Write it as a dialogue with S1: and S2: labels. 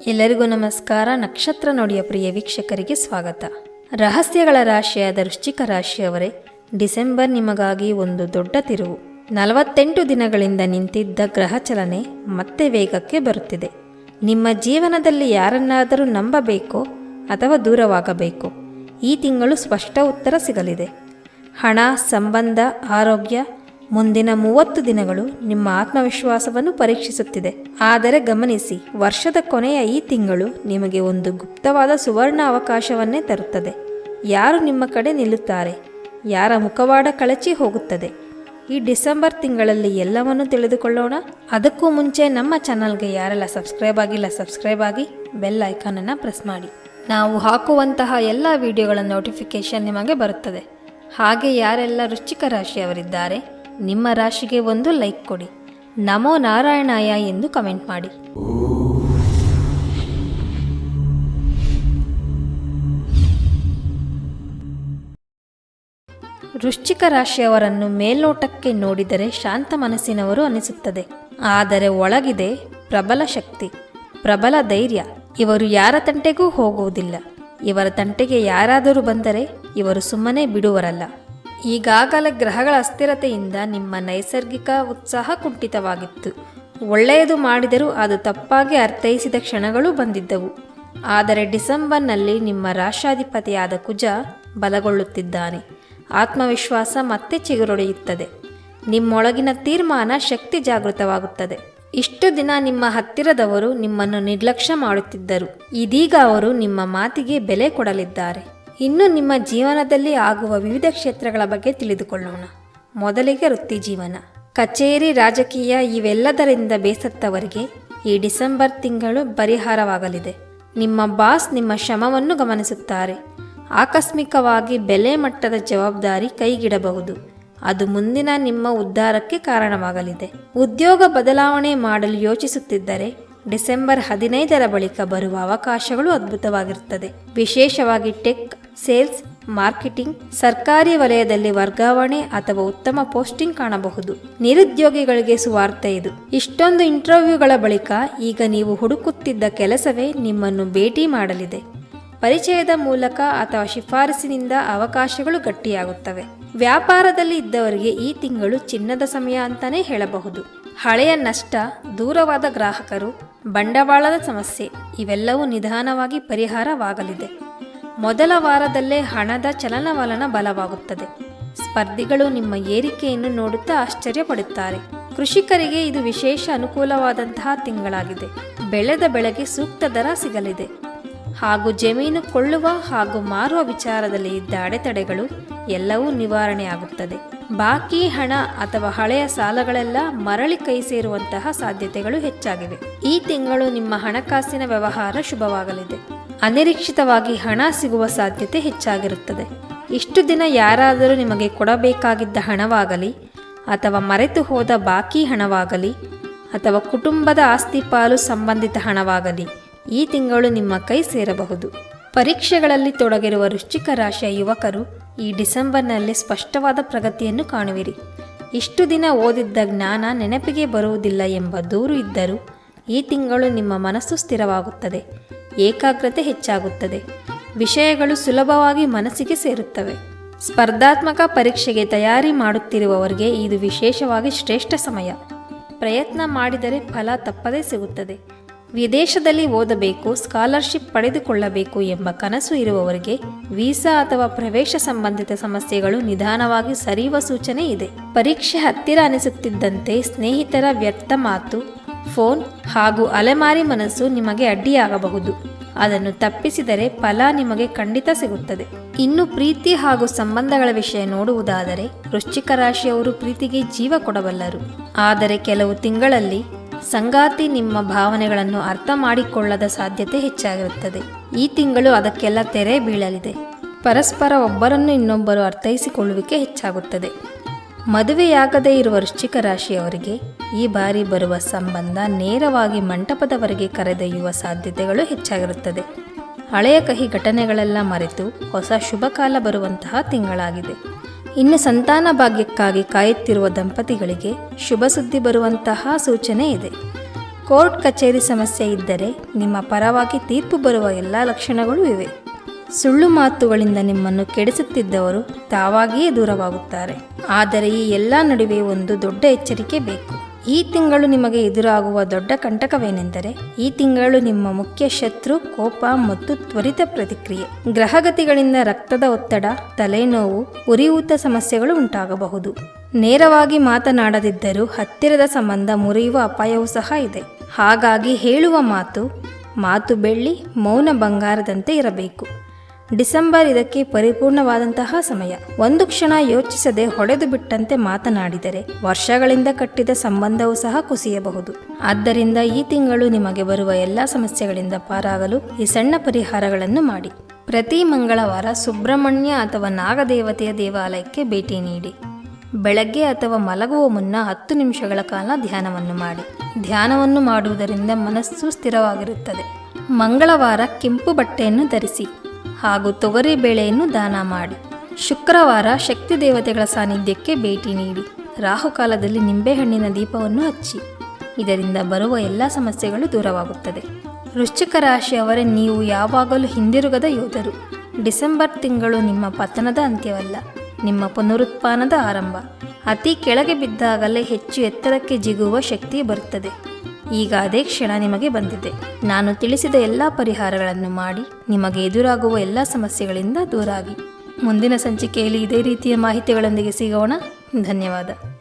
S1: ಎಲ್ಲರಿಗೂ ನಮಸ್ಕಾರ. ನಕ್ಷತ್ರ ನೋಡಿಯ ಪ್ರಿಯ ವೀಕ್ಷಕರಿಗೆ ಸ್ವಾಗತ. ರಹಸ್ಯಗಳ ರಾಶಿಯಾದ ವೃಶ್ಚಿಕ ರಾಶಿಯವರೇ, ಡಿಸೆಂಬರ್ ನಿಮಗಾಗಿ ಒಂದು ದೊಡ್ಡ ತಿರುವು. ನಲವತ್ತೆಂಟು ದಿನಗಳಿಂದ ನಿಂತಿದ್ದ ಗ್ರಹ ಚಲನೆ ಮತ್ತೆ ವೇಗಕ್ಕೆ ಬರುತ್ತಿದೆ. ನಿಮ್ಮ ಜೀವನದಲ್ಲಿ ಯಾರನ್ನಾದರೂ ನಂಬಬೇಕೋ ಅಥವಾ ದೂರವಾಗಬೇಕೋ, ಈ ತಿಂಗಳು ಸ್ಪಷ್ಟ ಉತ್ತರ ಸಿಗಲಿದೆ. ಹಣ, ಸಂಬಂಧ, ಆರೋಗ್ಯ ಮುಂದಿನ ಮೂವತ್ತು ದಿನಗಳು ನಿಮ್ಮ ಆತ್ಮವಿಶ್ವಾಸವನ್ನು ಪರೀಕ್ಷಿಸುತ್ತಿದೆ. ಆದರೆ ಗಮನಿಸಿ, ವರ್ಷದ ಕೊನೆಯ ಈ ತಿಂಗಳು ನಿಮಗೆ ಒಂದು ಗುಪ್ತವಾದ ಸುವರ್ಣ ಅವಕಾಶವನ್ನೇ ತರುತ್ತದೆ. ಯಾರು ನಿಮ್ಮ ಕಡೆ ನಿಲ್ಲುತ್ತಾರೆ? ಯಾರ ಮುಖವಾಡ ಕಳಚಿ ಹೋಗುತ್ತದೆ? ಈ ಡಿಸೆಂಬರ್ ತಿಂಗಳಲ್ಲಿ ಎಲ್ಲವನ್ನು ತಿಳಿದುಕೊಳ್ಳೋಣ. ಅದಕ್ಕೂ ಮುಂಚೆ ನಮ್ಮ ಚಾನಲ್ಗೆ ಯಾರೆಲ್ಲ ಸಬ್ಸ್ಕ್ರೈಬ್ ಆಗಿಲ್ಲ, ಸಬ್ಸ್ಕ್ರೈಬ್ ಆಗಿ ಬೆಲ್ ಐಕಾನನ್ನು ಪ್ರೆಸ್ ಮಾಡಿ. ನಾವು ಹಾಕುವಂತಹ ಎಲ್ಲ ವಿಡಿಯೋಗಳ ನೋಟಿಫಿಕೇಶನ್ ನಿಮಗೆ ಬರುತ್ತದೆ. ಹಾಗೆ ಯಾರೆಲ್ಲ ವೃಶ್ಚಿಕ ರಾಶಿಯವರಿದ್ದಾರೆ ನಿಮ್ಮ ರಾಶಿಗೆ ಒಂದು ಲೈಕ್ ಕೊಡಿ. ನಮೋ ನಾರಾಯಣಾಯ ಎಂದು ಕಮೆಂಟ್ ಮಾಡಿ. ವೃಶ್ಚಿಕ ರಾಶಿಯವರನ್ನು ಮೇಲ್ನೋಟಕ್ಕೆ ನೋಡಿದರೆ ಶಾಂತ ಮನಸ್ಸಿನವರು ಅನಿಸುತ್ತದೆ. ಆದರೆ ಒಳಗಿದೆ ಪ್ರಬಲ ಶಕ್ತಿ, ಪ್ರಬಲ ಧೈರ್ಯ. ಇವರು ಯಾರ ತಂಟೆಗೂ ಹೋಗುವುದಿಲ್ಲ. ಇವರ ತಂಟೆಗೆ ಯಾರಾದರೂ ಬಂದರೆ ಇವರು ಸುಮ್ಮನೆ ಬಿಡುವರಲ್ಲ. ಈಗಾಗಲೇ ಗ್ರಹಗಳ ಅಸ್ಥಿರತೆಯಿಂದ ನಿಮ್ಮ ನೈಸರ್ಗಿಕ ಉತ್ಸಾಹ ಕುಂಠಿತವಾಗಿತ್ತು. ಒಳ್ಳೆಯದು ಮಾಡಿದರೂ ಅದು ತಪ್ಪಾಗಿ ಅರ್ಥೈಸಿದ ಕ್ಷಣಗಳು ಬಂದಿದ್ದವು. ಆದರೆ ಡಿಸೆಂಬರ್ನಲ್ಲಿ ನಿಮ್ಮ ರಾಷ್ಟ್ರಾಧಿಪತಿಯಾದ ಕುಜ ಬಲಗೊಳ್ಳುತ್ತಿದ್ದಾನೆ. ಆತ್ಮವಿಶ್ವಾಸ ಮತ್ತೆ ಚಿಗುರೊಡೆಯುತ್ತದೆ. ನಿಮ್ಮೊಳಗಿನ ತೀರ್ಮಾನ ಶಕ್ತಿ ಜಾಗೃತವಾಗುತ್ತದೆ. ಇಷ್ಟು ದಿನ ನಿಮ್ಮ ಹತ್ತಿರದವರು ನಿಮ್ಮನ್ನು ನಿರ್ಲಕ್ಷ್ಯ ಮಾಡುತ್ತಿದ್ದರು. ಇದೀಗ ಅವರು ನಿಮ್ಮ ಮಾತಿಗೆ ಬೆಲೆ ಕೊಡಲಿದ್ದಾರೆ. ಇನ್ನು ನಿಮ್ಮ ಜೀವನದಲ್ಲಿ ಆಗುವ ವಿವಿಧ ಕ್ಷೇತ್ರಗಳ ಬಗ್ಗೆ ತಿಳಿದುಕೊಳ್ಳೋಣ. ಮೊದಲಿಗೆ ವೃತ್ತಿ ಜೀವನ. ಕಚೇರಿ ರಾಜಕೀಯ ಇವೆಲ್ಲದರಿಂದ ಬೇಸತ್ತವರಿಗೆ ಈ ಡಿಸೆಂಬರ್ ತಿಂಗಳು ಪರಿಹಾರವಾಗಲಿದೆ. ನಿಮ್ಮ ಬಾಸ್ ನಿಮ್ಮ ಶ್ರಮವನ್ನು ಗಮನಿಸುತ್ತಾರೆ. ಆಕಸ್ಮಿಕವಾಗಿ ಬೆಲೆ ಮಟ್ಟದ ಜವಾಬ್ದಾರಿ ಕೈಗಿಡಬಹುದು. ಅದು ಮುಂದಿನ ನಿಮ್ಮ ಉದ್ಧಾರಕ್ಕೆ ಕಾರಣವಾಗಲಿದೆ. ಉದ್ಯೋಗ ಬದಲಾವಣೆ ಮಾಡಲು ಯೋಚಿಸುತ್ತಿದ್ದರೆ ಡಿಸೆಂಬರ್ ಹದಿನೈದರ ಬಳಿಕ ಬರುವ ಅವಕಾಶಗಳು ಅದ್ಭುತವಾಗಿರುತ್ತದೆ. ವಿಶೇಷವಾಗಿ ಟೆಕ್ ಸೇಲ್ಸ್, ಮಾರ್ಕೆಟಿಂಗ್, ಸರ್ಕಾರಿ ವಲಯದಲ್ಲಿ ವರ್ಗಾವಣೆ ಅಥವಾ ಉತ್ತಮ ಪೋಸ್ಟಿಂಗ್ ಕಾಣಬಹುದು. ನಿರುದ್ಯೋಗಿಗಳಿಗೆ ಸುವಾರ್ತೆ ಇದು. ಇಷ್ಟೊಂದು ಇಂಟರ್ವ್ಯೂಗಳ ಬಳಿಕ ಈಗ ನೀವು ಹುಡುಕುತ್ತಿದ್ದ ಕೆಲಸವೇ ನಿಮ್ಮನ್ನು ಭೇಟಿ ಮಾಡಲಿದೆ. ಪರಿಚಯದ ಮೂಲಕ ಅಥವಾ ಶಿಫಾರಸಿನಿಂದ ಅವಕಾಶಗಳು ಗಟ್ಟಿಯಾಗುತ್ತವೆ. ವ್ಯಾಪಾರದಲ್ಲಿ ಇದ್ದವರಿಗೆ ಈ ತಿಂಗಳು ಚಿನ್ನದ ಸಮಯ ಅಂತಾನೆ ಹೇಳಬಹುದು. ಹಳೆಯ ನಷ್ಟ, ದೂರವಾದ ಗ್ರಾಹಕರು, ಬಂಡವಾಳದ ಸಮಸ್ಯೆ, ಇವೆಲ್ಲವೂ ನಿಧಾನವಾಗಿ ಪರಿಹಾರವಾಗಲಿದೆ. ಮೊದಲ ವಾರದಲ್ಲೇ ಹಣದ ಚಲನವಲನ ಬಲವಾಗುತ್ತದೆ. ಸ್ಪರ್ಧಿಗಳು ನಿಮ್ಮ ಏರಿಕೆಯನ್ನು ನೋಡುತ್ತಾ ಆಶ್ಚರ್ಯಪಡುತ್ತಾರೆ. ಕೃಷಿಕರಿಗೆ ಇದು ವಿಶೇಷ ಅನುಕೂಲವಾದಂತಹ ತಿಂಗಳಾಗಿದೆ. ಬೆಳೆದ ಬೆಳೆಗೆ ಸೂಕ್ತ ದರ ಸಿಗಲಿದೆ. ಹಾಗೂ ಜಮೀನು ಕೊಳ್ಳುವ ಹಾಗೂ ಮಾರುವ ವಿಚಾರದಲ್ಲಿ ಇದ್ದ ಅಡೆತಡೆಗಳು ಎಲ್ಲವೂ ನಿವಾರಣೆಯಾಗುತ್ತದೆ ಬಾಕಿ ಹಣ ಅಥವಾ ಹಳೆಯ ಸಾಲಗಳೆಲ್ಲ ಮರಳಿ ಕೈ ಸೇರುವಂತಹ ಸಾಧ್ಯತೆಗಳು ಹೆಚ್ಚಾಗಿವೆ. ಈ ತಿಂಗಳು ನಿಮ್ಮ ಹಣಕಾಸಿನ ವ್ಯವಹಾರ ಶುಭವಾಗಲಿದೆ. ಅನಿರೀಕ್ಷಿತವಾಗಿ ಹಣ ಸಿಗುವ ಸಾಧ್ಯತೆ ಹೆಚ್ಚಾಗಿರುತ್ತದೆ. ಇಷ್ಟು ದಿನ ಯಾರಾದರೂ ನಿಮಗೆ ಕೊಡಬೇಕಾಗಿದ್ದ ಹಣವಾಗಲಿ, ಅಥವಾ ಮರೆತು ಹೋದ ಬಾಕಿ ಹಣವಾಗಲಿ, ಅಥವಾ ಕುಟುಂಬದ ಆಸ್ತಿ ಪಾಲು ಸಂಬಂಧಿತ ಹಣವಾಗಲಿ, ಈ ತಿಂಗಳು ನಿಮ್ಮ ಕೈ ಸೇರಬಹುದು. ಪರೀಕ್ಷೆಗಳಲ್ಲಿ ತೊಡಗಿರುವ ವೃಶ್ಚಿಕ ರಾಶಿಯ ಯುವಕರು ಈ ಡಿಸೆಂಬರ್ನಲ್ಲಿ ಸ್ಪಷ್ಟವಾದ ಪ್ರಗತಿಯನ್ನು ಕಾಣುವಿರಿ. ಇಷ್ಟು ದಿನ ಓದಿದ್ದ ಜ್ಞಾನ ನೆನಪಿಗೆ ಬರುವುದಿಲ್ಲ ಎಂಬ ದೂರು ಇದ್ದರೂ ಈ ತಿಂಗಳು ನಿಮ್ಮ ಮನಸ್ಸು ಸ್ಥಿರವಾಗುತ್ತದೆ. ಏಕಾಗ್ರತೆ ಹೆಚ್ಚಾಗುತ್ತದೆ. ವಿಷಯಗಳು ಸುಲಭವಾಗಿ ಮನಸ್ಸಿಗೆ ಸೇರುತ್ತವೆ. ಸ್ಪರ್ಧಾತ್ಮಕ ಪರೀಕ್ಷೆಗೆ ತಯಾರಿ ಮಾಡುತ್ತಿರುವವರಿಗೆ ಇದು ವಿಶೇಷವಾಗಿ ಶ್ರೇಷ್ಠ ಸಮಯ. ಪ್ರಯತ್ನ ಮಾಡಿದರೆ ಫಲ ತಪ್ಪದೇ ಸಿಗುತ್ತದೆ. ವಿದೇಶದಲ್ಲಿ ಓದಬೇಕು, ಸ್ಕಾಲರ್ಶಿಪ್ ಪಡೆದುಕೊಳ್ಳಬೇಕು ಎಂಬ ಕನಸು ಇರುವವರಿಗೆ ವೀಸಾ ಅಥವಾ ಪ್ರವೇಶ ಸಂಬಂಧಿತ ಸಮಸ್ಯೆಗಳು ನಿಧಾನವಾಗಿ ಸರಿಯುವ ಸೂಚನೆ ಇದೆ. ಪರೀಕ್ಷೆ ಹತ್ತಿರ ಅನಿಸುತ್ತಿದ್ದಂತೆ ಸ್ನೇಹಿತರ ವ್ಯರ್ಥ ಮಾತು ಫೋನ್ ಹಾಗೂ ಅಲೆಮಾರಿ ಮನಸ್ಸು ನಿಮಗೆ ಅಡ್ಡಿಯಾಗಬಹುದು. ಅದನ್ನು ತಪ್ಪಿಸಿದರೆ ಫಲ ನಿಮಗೆ ಖಂಡಿತ ಸಿಗುತ್ತದೆ. ಇನ್ನು ಪ್ರೀತಿ ಹಾಗೂ ಸಂಬಂಧಗಳ ವಿಷಯ ನೋಡುವುದಾದರೆ ವೃಶ್ಚಿಕ ರಾಶಿಯವರು ಪ್ರೀತಿಗೆ ಜೀವ ಕೊಡಬಲ್ಲರು. ಆದರೆ ಕೆಲವು ತಿಂಗಳಲ್ಲಿ ಸಂಗಾತಿ ನಿಮ್ಮ ಭಾವನೆಗಳನ್ನು ಅರ್ಥ ಮಾಡಿಕೊಳ್ಳದ ಸಾಧ್ಯತೆ ಹೆಚ್ಚಾಗಿರುತ್ತದೆ. ಈ ತಿಂಗಳು ಅದಕ್ಕೆಲ್ಲ ತೆರೆ ಬೀಳಲಿದೆ. ಪರಸ್ಪರ ಒಬ್ಬರನ್ನು ಇನ್ನೊಬ್ಬರು ಅರ್ಥೈಸಿಕೊಳ್ಳುವಿಕೆ ಹೆಚ್ಚಾಗುತ್ತದೆ. ಮದುವೆಯಾಗದೇ ಇರುವ ವೃಶ್ಚಿಕ ರಾಶಿಯವರಿಗೆ ಈ ಬಾರಿ ಬರುವ ಸಂಬಂಧ ನೇರವಾಗಿ ಮಂಟಪದವರೆಗೆ ಕರೆದೊಯ್ಯುವ ಸಾಧ್ಯತೆಗಳು ಹೆಚ್ಚಾಗಿರುತ್ತದೆ. ಹಳೆಯ ಕಹಿ ಘಟನೆಗಳೆಲ್ಲ ಮರೆತು ಹೊಸ ಶುಭ ಕಾಲ ಬರುವಂತಹ ತಿಂಗಳಾಗಿದೆ. ಇನ್ನು ಸಂತಾನ ಭಾಗ್ಯಕ್ಕಾಗಿ ಕಾಯುತ್ತಿರುವ ದಂಪತಿಗಳಿಗೆ ಶುಭ ಸುದ್ದಿ ಬರುವಂತಹ ಸೂಚನೆ ಇದೆ. ಕೋರ್ಟ್ ಕಚೇರಿ ಸಮಸ್ಯೆ ಇದ್ದರೆ ನಿಮ್ಮ ಪರವಾಗಿ ತೀರ್ಪು ಬರುವ ಎಲ್ಲ ಲಕ್ಷಣಗಳು ಇವೆ. ಸುಳ್ಳು ಮಾತುಗಳಿಂದ ನಿಮ್ಮನ್ನು ಕೆಡಿಸುತ್ತಿದ್ದವರು ತಾವಾಗಿಯೇ ದೂರವಾಗುತ್ತಾರೆ. ಆದರೆ ಈ ಎಲ್ಲ ನಡುವೆ ಒಂದು ದೊಡ್ಡ ಎಚ್ಚರಿಕೆ ಬೇಕು. ಈ ತಿಂಗಳು ನಿಮಗೆ ಎದುರಾಗುವ ದೊಡ್ಡ ಕಂಟಕವೇನೆಂದರೆ, ಈ ತಿಂಗಳು ನಿಮ್ಮ ಮುಖ್ಯ ಶತ್ರು, ಕೋಪ ಮತ್ತು ತ್ವರಿತ ಪ್ರತಿಕ್ರಿಯೆ. ಗ್ರಹಗತಿಗಳಿಂದ ರಕ್ತದ ಒತ್ತಡ, ತಲೆನೋವು, ಉರಿಯೂತ ಸಮಸ್ಯೆಗಳು ಉಂಟಾಗಬಹುದು. ನೇರವಾಗಿ ಮಾತನಾಡದಿದ್ದರೂ ಹತ್ತಿರದ ಸಂಬಂಧ ಮುರಿಯುವ ಅಪಾಯವೂ ಸಹ ಇದೆ. ಹಾಗಾಗಿ ಹೇಳುವ ಮಾತು ಮಾತು ಬೆಳ್ಳಿ, ಮೌನ ಬಂಗಾರದಂತೆ ಇರಬೇಕು. ಡಿಸೆಂಬರ್ ಇದಕ್ಕೆ ಪರಿಪೂರ್ಣವಾದಂತಹ ಸಮಯ. ಒಂದು ಕ್ಷಣ ಯೋಚಿಸದೆ ಹೊಡೆದು ಬಿಟ್ಟಂತೆ ಮಾತನಾಡಿದರೆ ವರ್ಷಗಳಿಂದ ಕಟ್ಟಿದ ಸಂಬಂಧವೂ ಸಹ ಕುಸಿಯಬಹುದು. ಆದ್ದರಿಂದ ಈ ತಿಂಗಳು ನಿಮಗೆ ಬರುವ ಎಲ್ಲ ಸಮಸ್ಯೆಗಳಿಂದ ಪಾರಾಗಲು ಈ ಸಣ್ಣ ಪರಿಹಾರಗಳನ್ನು ಮಾಡಿ. ಪ್ರತಿ ಮಂಗಳವಾರ ಸುಬ್ರಹ್ಮಣ್ಯ ಅಥವಾ ನಾಗದೇವತೆಯ ದೇವಾಲಯಕ್ಕೆ ಭೇಟಿ ನೀಡಿ. ಬೆಳಗ್ಗೆ ಅಥವಾ ಮಲಗುವ ಮುನ್ನ ಹತ್ತು ನಿಮಿಷಗಳ ಕಾಲ ಧ್ಯಾನವನ್ನು ಮಾಡಿ. ಧ್ಯಾನವನ್ನು ಮಾಡುವುದರಿಂದ ಮನಸ್ಸು ಸ್ಥಿರವಾಗಿರುತ್ತದೆ. ಮಂಗಳವಾರ ಕೆಂಪು ಬಟ್ಟೆಯನ್ನು ಧರಿಸಿ. ಹಾಗೂ ತೊಗರಿ ಬೇಳೆಯನ್ನು ದಾನ ಮಾಡಿ. ಶುಕ್ರವಾರ ಶಕ್ತಿ ದೇವತೆಗಳ ಸಾನ್ನಿಧ್ಯಕ್ಕೆ ಭೇಟಿ ನೀಡಿ. ರಾಹುಕಾಲದಲ್ಲಿ ನಿಂಬೆಹಣ್ಣಿನ ದೀಪವನ್ನು ಹಚ್ಚಿ. ಇದರಿಂದ ಬರುವ ಎಲ್ಲ ಸಮಸ್ಯೆಗಳು ದೂರವಾಗುತ್ತದೆ. ವೃಶ್ಚಿಕ ರಾಶಿಯವರೇ ನೀವು ಯಾವಾಗಲೂ ಹಿಂದಿರುಗದ ಯೋಧರು. ಡಿಸೆಂಬರ್ ತಿಂಗಳು ನಿಮ್ಮ ಪತನದ ಅಂತ್ಯವಲ್ಲ, ನಿಮ್ಮ ಪುನರುತ್ಪಾನದ ಆರಂಭ. ಅತಿ ಕೆಳಗೆ ಬಿದ್ದಾಗಲೇ ಹೆಚ್ಚು ಎತ್ತರಕ್ಕೆ ಜಿಗುವ ಶಕ್ತಿ ಬರುತ್ತದೆ. ಈಗ ಅದೇ ಕ್ಷಣ ನಿಮಗೆ ಬಂದಿದೆ. ನಾನು ತಿಳಿಸಿದ ಎಲ್ಲ ಪರಿಹಾರಗಳನ್ನು ಮಾಡಿ, ನಿಮಗೆ ಎದುರಾಗುವ ಎಲ್ಲ ಸಮಸ್ಯೆಗಳಿಂದ ದೂರಾಗಿ. ಮುಂದಿನ ಸಂಚಿಕೆಯಲ್ಲಿ ಇದೇ ರೀತಿಯ ಮಾಹಿತಿಗಳೊಂದಿಗೆ ಸಿಗೋಣ. ಧನ್ಯವಾದ.